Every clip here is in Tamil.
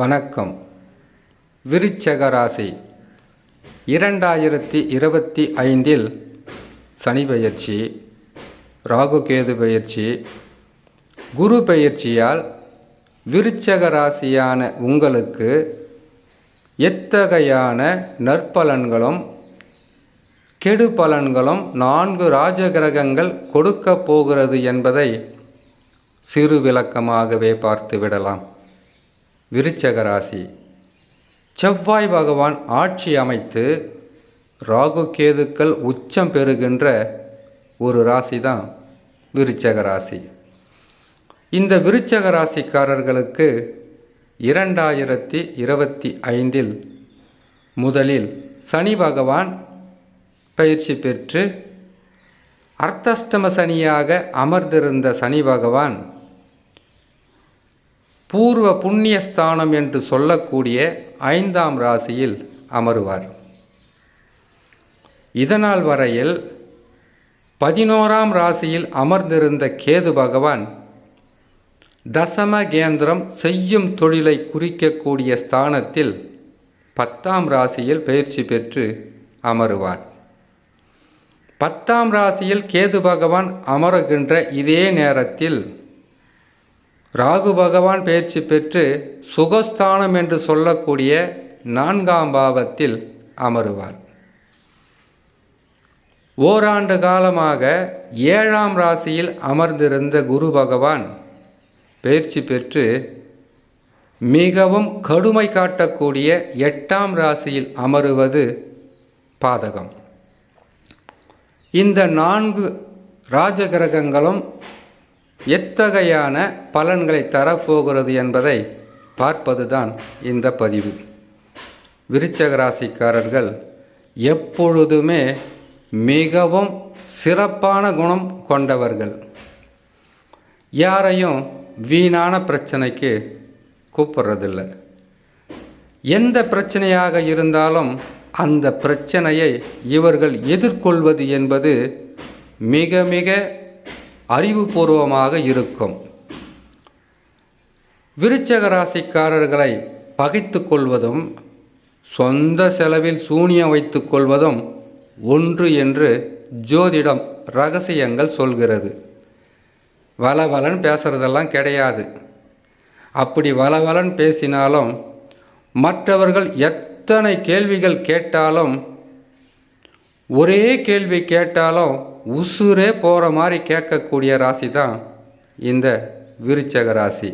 வணக்கம். விருச்சக ராசி இரண்டாயிரத்தி இருபத்தி ஐந்தில் சனி பயிற்சி ராகுகேது பயிற்சி குரு பயிற்சியால் விருச்சக ராசியான உங்களுக்கு எத்தகையான நற்பலன்களும் கெடு பலன்களும் நான்கு ராஜகிரகங்கள் கொடுக்கப் போகிறது என்பதை சிறு விளக்கமாகவே பார்த்து விடலாம் விருச்சக ராசி. செவ்வாய் பகவான் ஆட்சி அமைத்து ராகு கேதுக்கள் உச்சம் பெறுகின்ற ஒரு ராசி தான் விருச்சக ராசி. இந்த விருச்சக ராசிக்காரர்களுக்கு இரண்டாயிரத்தி இருபத்தி ஐந்தில் முதலில் சனி பகவான் பயிற்சி பெற்று அர்த்தஷ்டம சனியாக அமர்ந்திருந்த சனி பகவான் பூர்வ புண்ணியஸ்தானம் என்று சொல்லக்கூடிய ஐந்தாம் ராசியில் அமருவார். இதனால் வரையில் பதினோராம் ராசியில் அமர்ந்திருந்த கேது பகவான் தசம கேந்திரம் செய்யும் தொழிலை குறிக்கக்கூடிய ஸ்தானத்தில் பத்தாம் ராசியில் பயிற்சி பெற்று அமருவார். பத்தாம் ராசியில் கேது பகவான் அமருகின்ற இதே நேரத்தில் ராகு பகவான் பயிற்சி பெற்று சுகஸ்தானம் என்று சொல்லக்கூடிய நான்காம் பாவத்தில் அமருவார். ஓராண்டு காலமாக ஏழாம் ராசியில் அமர்ந்திருந்த குரு பகவான் பயிற்சி பெற்று மிகவும் கடுமை காட்டக்கூடிய எட்டாம் ராசியில் அமருவது பாதகம். இந்த நான்கு ராஜகிரகங்களும் எத்தகையான பலன்களை தரப்போகிறது என்பதை பார்ப்பதுதான் இந்த பதிவு. விருச்சக ராசிக்காரர்கள் எப்பொழுதுமே மிகவும் சிறப்பான குணம் கொண்டவர்கள். யாரையும் வீணான பிரச்சனைக்கு கூப்பிடுறதில்லை. எந்த பிரச்சனையாக இருந்தாலும் அந்த பிரச்சனையை இவர்கள் எதிர்கொள்வது என்பது மிக மிக அறிவுபூர்வமாக இருக்கும். விருச்சக ராசிக்காரர்களை பகைத்து கொள்வதும் சொந்த செலவில் சூனியம் வைத்து கொள்வதும் ஒன்று என்று ஜோதிடம் ரகசியங்கள் சொல்கிறது. வளவலன் பேசுறதெல்லாம் கிடையாது. அப்படி வளவலன் பேசினாலும் மற்றவர்கள் எத்தனை கேள்விகள் கேட்டாலும் ஒரே கேள்வி கேட்டாலும் உசுரே போகிற மாதிரி கேட்கக்கூடிய ராசி தான் இந்த விருச்சக ராசி.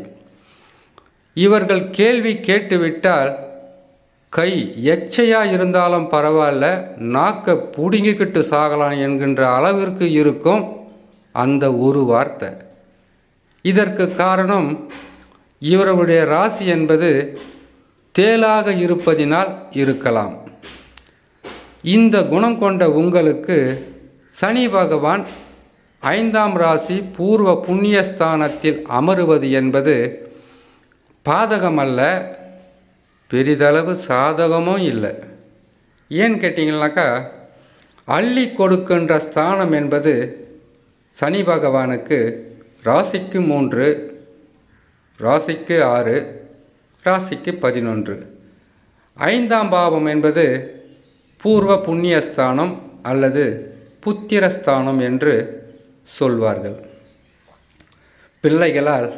இவர்கள் கேள்வி கேட்டுவிட்டால் கை எச்சையாக இருந்தாலும் பரவாயில்ல நாக்கை பிடுங்கிக்கிட்டு சாகலாம் என்கின்ற அளவிற்கு இருக்கும் அந்த ஒரு வார்த்தை. இதற்கு காரணம் இவருடைய ராசி என்பது தேலாக இருப்பதினால் இருக்கலாம். இந்த குணம் கொண்ட உங்களுக்கு சனி பகவான் ஐந்தாம் ராசி பூர்வ புண்ணியஸ்தானத்தில் அமருவது என்பது பாதகமல்ல பெரிதளவு சாதகமும் இல்லை. ஏன்னு கேட்டிங்கனாக்கா அள்ளி கொடுக்கின்ற ஸ்தானம் என்பது சனி பகவானுக்கு ராசிக்கு மூன்று ராசிக்கு ஆறு ராசிக்கு பதினொன்று. ஐந்தாம் பாவம் என்பது பூர்வ புண்ணியஸ்தானம் அல்லது புத்திரஸ்தானம் என்று சொல்வார்கள். பிள்ளைகளால்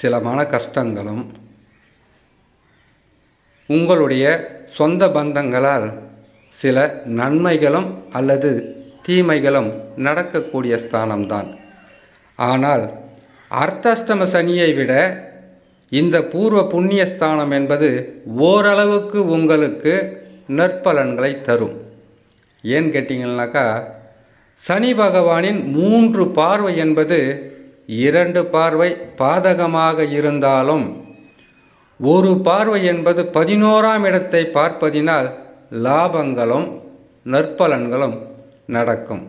சில மன கஷ்டங்களும் உங்களுடைய சொந்த பந்தங்களால் சில நன்மைகளும் அல்லது தீமைகளும் நடக்கக்கூடிய ஸ்தானம்தான். ஆனால் அர்த்தாஷ்டம சனியை விட இந்த பூர்வ புண்ணிய ஸ்தானம் என்பது ஓரளவுக்கு உங்களுக்கு நற்பலன்களை தரும். ஏன்னு கேட்டிங்கன்னாக்கா சனி பகவானின் மூன்று பார்வை என்பது இரண்டு பார்வை பாதகமாக இருந்தாலும் ஒரு பார்வை என்பது பதினோராம் இடத்தை பார்ப்பதினால் லாபங்களும் நற்பலன்களும் நடக்கும்.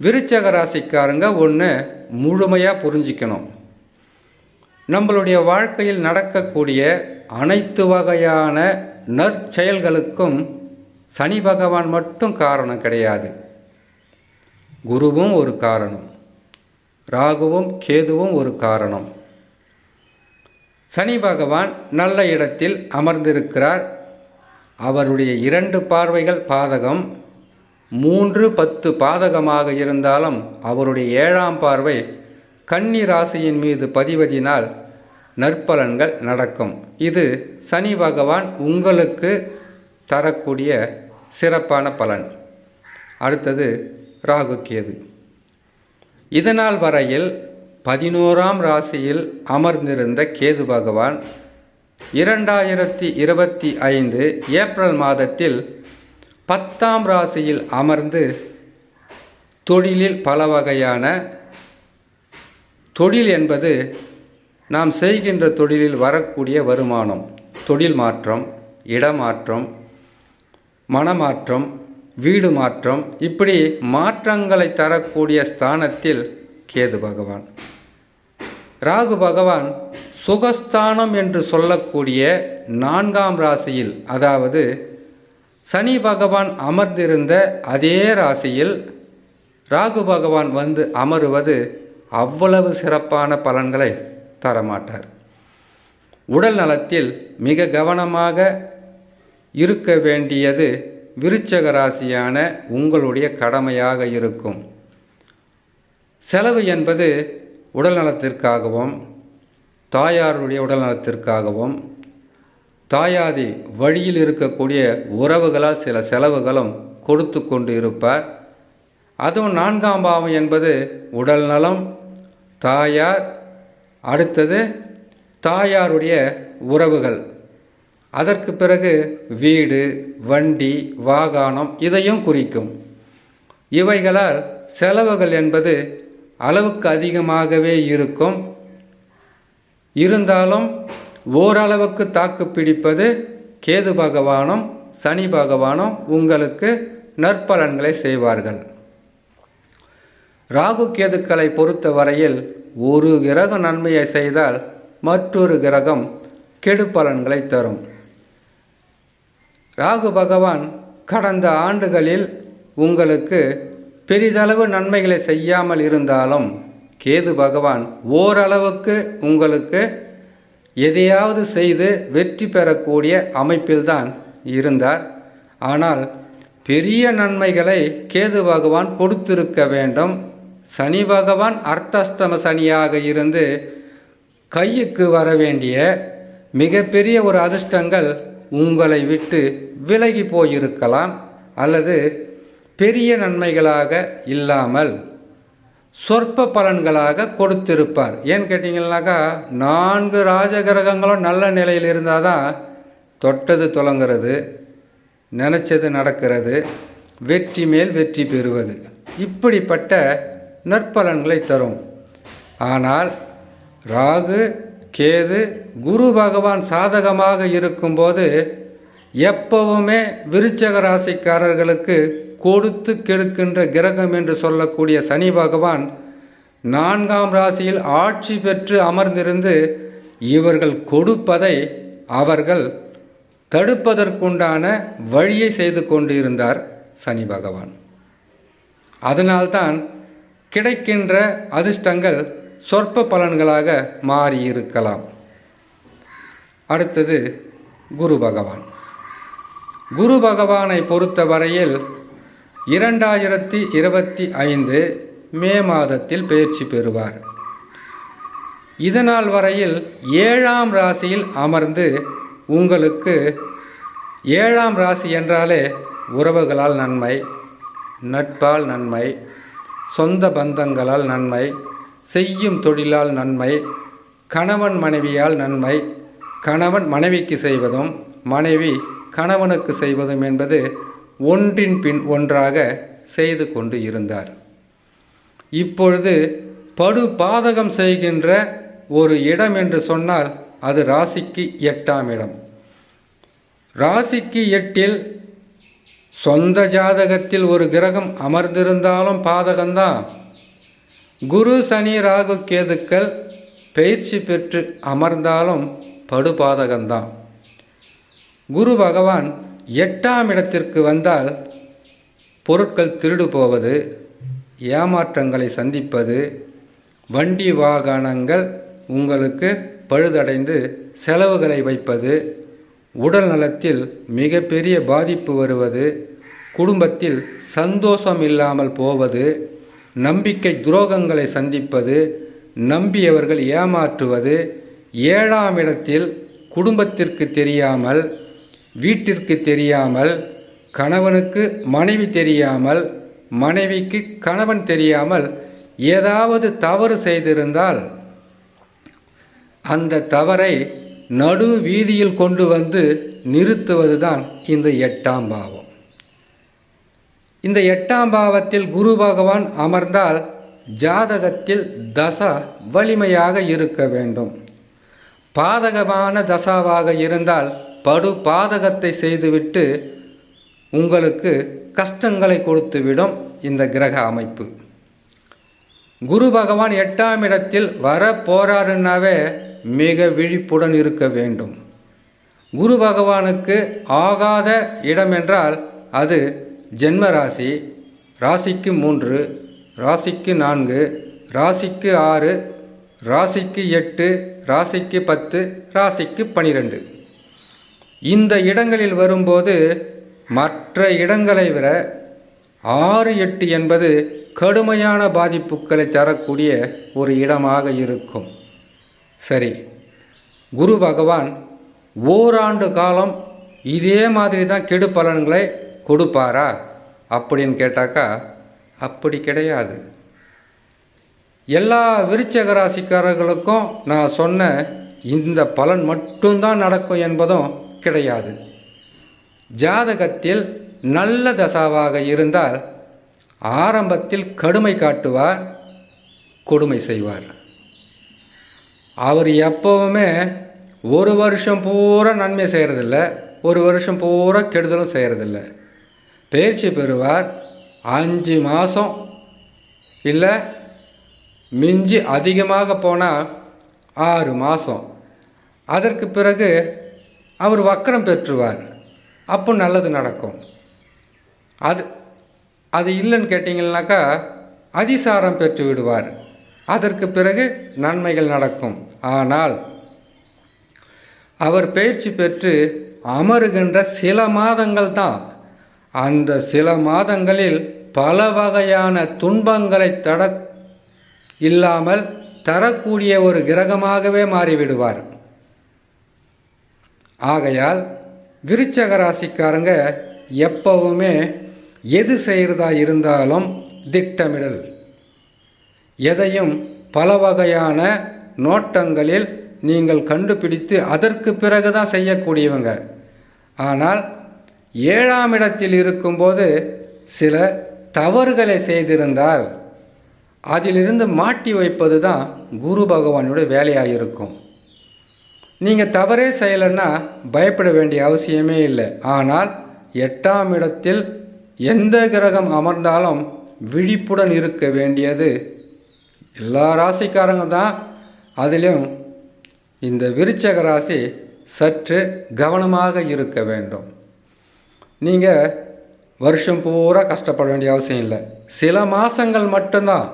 விருச்சக ராசிக்காரங்க ஒன்று முழுமையாக புரிஞ்சிக்கணும். நம்மளுடைய வாழ்க்கையில் நடக்கக்கூடிய அனைத்து வகையான நற்செயல்களுக்கும் சனி பகவான் மட்டும் காரணம் கிடையாது. குருவும் ஒரு காரணம். ராகுவும் கேதுவும் ஒரு காரணம். சனி பகவான் நல்ல இடத்தில் அமர்ந்திருக்கிறார். அவருடைய இரண்டு பார்வைகள் பாதகம். மூன்று பத்து பாதகமாக இருந்தாலும் அவருடைய ஏழாம் பார்வை கன்னி ராசியின் மீது பதிவதினால் நற்பலன்கள் நடக்கும். இது சனி பகவான் உங்களுக்கு தரக்கூடிய சிறப்பான பலன். அடுத்தது ராகு கேது இதனால் வரையில் பதினோராம் ராசியில் அமர்ந்திருந்த கேது பகவான் இரண்டாயிரத்தி இருபத்தி ஐந்து ஏப்ரல் மாதத்தில் பத்தாம் ராசியில் அமர்ந்து தொழிலில் பல வகையான தொழில் என்பது நாம் செய்கின்ற தொழிலில் வரக்கூடிய வருமானம். தொழில் மாற்றம் இடமாற்றம் மனமாற்றம் வீடு மாற்றம் இப்படி மாற்றங்களை தரக்கூடிய ஸ்தானத்தில் கேது பகவான். ராகு பகவான் சுகஸ்தானம் என்று சொல்லக்கூடிய நான்காம் ராசியில் அதாவது சனி பகவான் அமர்ந்திருந்த அதே ராசியில் ராகு பகவான் வந்து அமருவது அவ்வளவு சிறப்பான பலன்களை தரமாட்டார். உடல் நலத்தில் மிக கவனமாக இருக்க வேண்டியது விருச்சக ராசியான உங்களுடைய கடமையாக இருக்கும். செலவு என்பது உடல் நலத்திற்காகவும் தாயாருடைய உடல் நலத்திற்காகவும் தாயாதி வழியில் இருக்கக்கூடிய உறவுகளால் சில செலவுகளும் கொடுத்து கொண்டு இருப்பார். அதுவும் நான்காம் பாவம் என்பது உடல் நலம் தாயார் அடுத்தது தாயாருடைய உறவுகள். அதற்கு பிறகு வீடு வண்டி வாகனம் இதையும் குறிக்கும். இவைகளால் செலவுகள் என்பது அளவுக்கு அதிகமாகவே இருக்கும். இருந்தாலும் ஓரளவுக்கு தாக்கு பிடிப்பது கேது பகவானும் சனி பகவானும் உங்களுக்கு நற்பலன்களை செய்வார்கள். ராகு கேதுக்களை பொறுத்த வரையில் ஒரு கிரகம் நன்மையை செய்தால் மற்றொரு கிரகம் கெடு பலன்களை தரும். ராகு பகவான் கடந்த ஆண்டுகளில் உங்களுக்கு பெரிதளவு நன்மைகளை செய்யாமல் இருந்தாலும் கேது பகவான் ஓரளவுக்கு உங்களுக்கு எதையாவது செய்து வெற்றி பெறக்கூடிய அமைப்பில்தான் இருந்தார். ஆனால் பெரிய நன்மைகளை கேது பகவான் கொடுத்திருக்க வேண்டும். சனி பகவான் அர்த்தஷ்டம சனியாக இருந்து கையுக்கு வர வேண்டிய மிகப்பெரிய ஒரு அதிர்ஷ்டங்கள் உங்களை விட்டு விலகி போயிருக்கலாம் அல்லது பெரிய நன்மைகளாக இல்லாமல் சொற்ப பலன்களாக கொடுத்திருப்பார். ஏன்னு கேட்டிங்கன்னாக்கா நான்கு ராஜகிரகங்களும் நல்ல நிலையில் இருந்தால் தான் தொட்டது துளங்கிறது நினச்சது நடக்கிறது வெற்றி மேல் வெற்றி பெறுவது. இப்படிப்பட்ட நற்பலன்களை தரும். ஆனால் ராகு கேது குரு பகவான் சாதகமாக இருக்கும்போது எப்பவுமே விருச்சக ராசிக்காரர்களுக்கு கொடுத்து கெடுக்கின்ற கிரகம் என்று சொல்லக்கூடிய சனி பகவான் நான்காம் ராசியில் ஆட்சி பெற்று அமர்ந்திருந்து இவர்கள் கொடுப்பதை அவர்கள் தடுப்பதற்குண்டான வழியை செய்து கொண்டு இருந்தார் சனி பகவான். அதனால்தான் கிடைக்கின்ற அதிர்ஷ்டங்கள் சொற்ப பலன்களாக மாறியிருக்கலாம். அடுத்தது குரு பகவான். குரு பகவானை பொறுத்தவரையில் இரண்டாயிரத்தி இருபத்தி ஐந்து மே மாதத்தில் பயிற்சி பெறுவார். இதனால் வரையில் ஏழாம் ராசியில் அமர்ந்து உங்களுக்கு ஏழாம் ராசி என்றாலே உறவுகளால் நன்மை நட்பால் நன்மை சொந்த பந்தங்களால் நன்மை செய்யும் தொழிலால் நன்மை கணவன் மனைவியால் நன்மை கணவன் மனைவிக்கு செய்வதும் மனைவி கணவனுக்கு செய்வதும் என்பது ஒன்றின் பின் ஒன்றாக செய்து கொண்டு இருந்தார். இப்பொழுது படு பாதகம் செய்கின்ற ஒரு இடம் என்று சொன்னால் அது ராசிக்கு எட்டாம் இடம். ராசிக்கு எட்டில் சொந்த ஜாதகத்தில் ஒரு கிரகம் அமர்ந்திருந்தாலும் பாதகம்தான். குரு சனி ராகு கேதுக்கள் பயிற்சி பெற்று அமர்ந்தாலும் படுபாதகம்தான். குரு பகவான் எட்டாம் இடத்திற்கு வந்தால் பொருட்கள் திருடு போவது ஏமாற்றங்களை சந்திப்பது வண்டி வாகனங்கள் உங்களுக்கு பழுதடைந்து செலவுகளை வைப்பது உடல் நலத்தில் மிகப்பெரிய பாதிப்பு வருவது குடும்பத்தில் சந்தோஷம் இல்லாமல் போவது நம்பிக்கை துரோகங்களை சந்திப்பது நம்பியவர்கள் ஏமாற்றுவது ஏழாம் இடத்தில் குடும்பத்திற்கு தெரியாமல் வீட்டிற்கு தெரியாமல் கணவனுக்கு மனைவி தெரியாமல் மனைவிக்கு கணவன் தெரியாமல் ஏதாவது தவறு செய்திருந்தால் அந்த தவறை நடு வீதியில் கொண்டு வந்து நிறுத்துவதுதான் இந்த எட்டாம் பாவம். இந்த எட்டாம் பாவத்தில் குரு பகவான் அமர்ந்தால் ஜாதகத்தில் தசா வலிமையாக இருக்க வேண்டும். பாதகமான தசாவாக இருந்தால் படு பாதகத்தை செய்துவிட்டு உங்களுக்கு கஷ்டங்களை கொடுத்துவிடும் இந்த கிரக அமைப்பு. குரு பகவான் எட்டாம் இடத்தில் வர போறாருன்னாவே மிக விழிப்புடன் இருக்க வேண்டும். குரு பகவானுக்கு ஆகாத இடம் என்றால் அது ஜென்ம ராசி ராசிக்கு மூன்று ராசிக்கு நான்கு ராசிக்கு ஆறு ராசிக்கு எட்டு ராசிக்கு பத்து ராசிக்கு பனிரெண்டு. இந்த இடங்களில் வரும்போது மற்ற இடங்களை விட ஆறு எட்டு என்பது கடுமையான பாதிப்புகளை தரக்கூடிய ஒரு இடமாக இருக்கும். சரி குரு பகவான் ஓராண்டு காலம் இதே மாதிரி தான் கெடு பலன்களை கொடுப்பாரா? அப்படின்னு கேட்டாக்கா அப்படி கிடையாது. எல்லா விருச்சக ராசிக்காரர்களுக்கும் நான் சொன்ன இந்த பலன் மட்டும்தான் நடக்கும் என்பதும் கிடையாது. ஜாதகத்தில் நல்ல தசாவாக இருந்தால் ஆரம்பத்தில் கடுமை காட்டுவார் கொடுமை செய்வார். அவர் எப்பவுமே ஒரு வருஷம் பூரா நன்மை செய்கிறதில்ல ஒரு வருஷம் பூரா கெடுதலும் செய்கிறதில்ல பயிற்சி பெறுவார் அஞ்சு மாதம் இல்லை மிஞ்சி அதிகமாக போனால் ஆறு மாதம் அதற்கு பிறகு அவர் வக்கரம் பெற்றுவார். அப்போ நல்லது நடக்கும். அது அது இல்லைன்னு கேட்டிங்கன்னாக்கா அதிசாரம் பெற்று விடுவார். அதற்கு பிறகு நன்மைகள் நடக்கும். ஆனால் அவர் பயிற்சி பெற்று அமருகின்ற சில மாதங்கள் தான் அந்த சில மாதங்களில் பல வகையான துன்பங்களை தட இல்லாமல் தரக்கூடிய ஒரு கிரகமாகவே மாறிவிடுவார். ஆகையால் விருச்சக ராசிக்காரங்க எப்பவுமே எது செய்கிறதா இருந்தாலும் திட்டமிடல். எதையும் பல வகையான நோட்டங்களில் நீங்கள் கண்டுபிடித்து அதற்கு பிறகு தான் செய்யக்கூடியவங்க. ஆனால் ஏழாம் இடத்தில் இருக்கும்போது சில தவறுகளை செய்திருந்தால் அதிலிருந்து மாட்டி வைப்பது தான் குரு பகவானுடைய வேலையாக இருக்கும் நீங்கள் தவறே செய்யலைன்னா பயப்பட வேண்டிய அவசியமே இல்லை. ஆனால் எட்டாம் இடத்தில் எந்த கிரகம் அமர்ந்தாலும் விழிப்புடன் இருக்க வேண்டியது எல்லா ராசிக்காரங்க தான். அதிலும் இந்த விருச்சக ராசி சற்று கவனமாக இருக்க வேண்டும். நீங்கள் வருஷம் பூரா கஷ்டப்பட வேண்டிய அவசியம் இல்லை. சில மாதங்கள் மட்டும்தான்.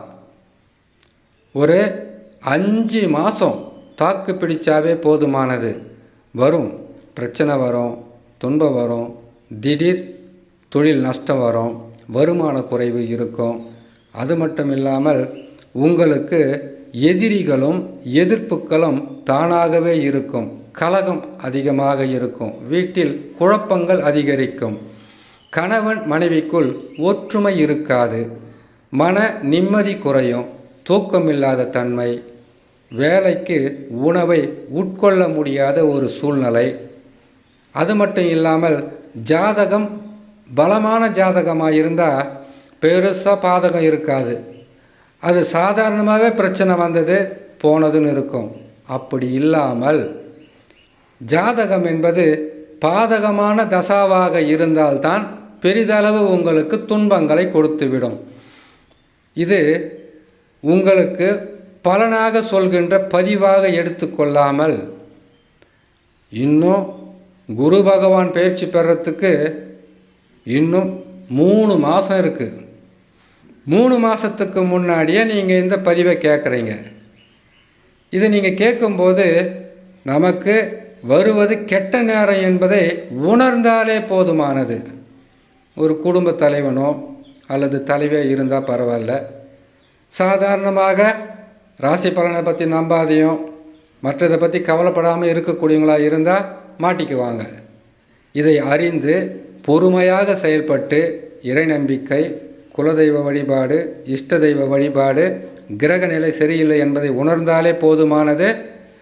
ஒரு அஞ்சு மாதம் தாக்கு பிடிச்சாவே போதுமானது. வரும். பிரச்சனை வரும். துன்பம் வரும். திடீர் தொழில் நஷ்டம் வரும். வருமான குறைவு இருக்கும். அது மட்டும் இல்லாமல் உங்களுக்கு எதிரிகளும் எதிர்ப்புகளும் தானாகவே இருக்கும். கலகம் அதிகமாக இருக்கும். வீட்டில் குழப்பங்கள் அதிகரிக்கும். கணவன் மனைவிக்குள் ஒற்றுமை இருக்காது. மன நிம்மதி குறையும். தூக்கமில்லாத தன்மை. வேலைக்கு உணவை உட்கொள்ள முடியாத ஒரு சூழ்நிலை. அது மட்டும் இல்லாமல் ஜாதகம் பலமான ஜாதகமாக இருந்தால் பெருசாக பாதகம் இருக்காது. அது சாதாரணமாகவே பிரச்சனை வந்தது போனதுன்னு இருக்கும். அப்படி இல்லாமல் ஜாதகம் என்பது பாதகமான தசாவாக இருந்தால்தான் பெரிதளவு உங்களுக்கு துன்பங்களை கொடுத்துவிடும். இது உங்களுக்கு பலனாக சொல்கின்ற பதிவாக எடுத்துக்கொள்ளாமல் இன்னும் குரு பகவான் பயிற்சி பெறத்துக்கு இன்னும் மூணு மாதம் இருக்குது மூணு மாதத்துக்கு முன்னாடியே நீங்கள் இந்த பதிவை கேட்குறீங்க இதை நீங்கள் கேட்கும்போது நமக்கு வருவது கெட்ட நேரம் என்பதை உணர்ந்தாலே போதுமானது. ஒரு குடும்ப தலைவனோ அல்லது தலைவே இருந்தால் பரவாயில்ல. சாதாரணமாக ராசி பலனை பற்றி நம்பாதையும் மற்றதை பற்றி கவலைப்படாமல் இருக்கக்கூடியவங்களாக இருந்தால் மாட்டிக்குவாங்க. இதை அறிந்து பொறுமையாக செயல்பட்டு இறை நம்பிக்கை குலதெய்வ வழிபாடு இஷ்ட தெய்வ வழிபாடு கிரக நிலை சரியில்லை என்பதை உணர்ந்தாலே போதுமானது.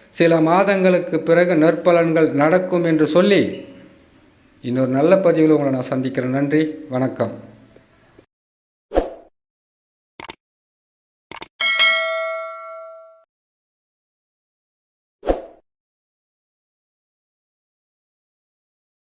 சில மாதங்களுக்கு பிறகு நற்பலன்கள் நடக்கும் என்று சொல்லி இன்னொரு நல்ல பதிவில் உங்களை நான் சந்திக்கிறேன். நன்றி. வணக்கம்.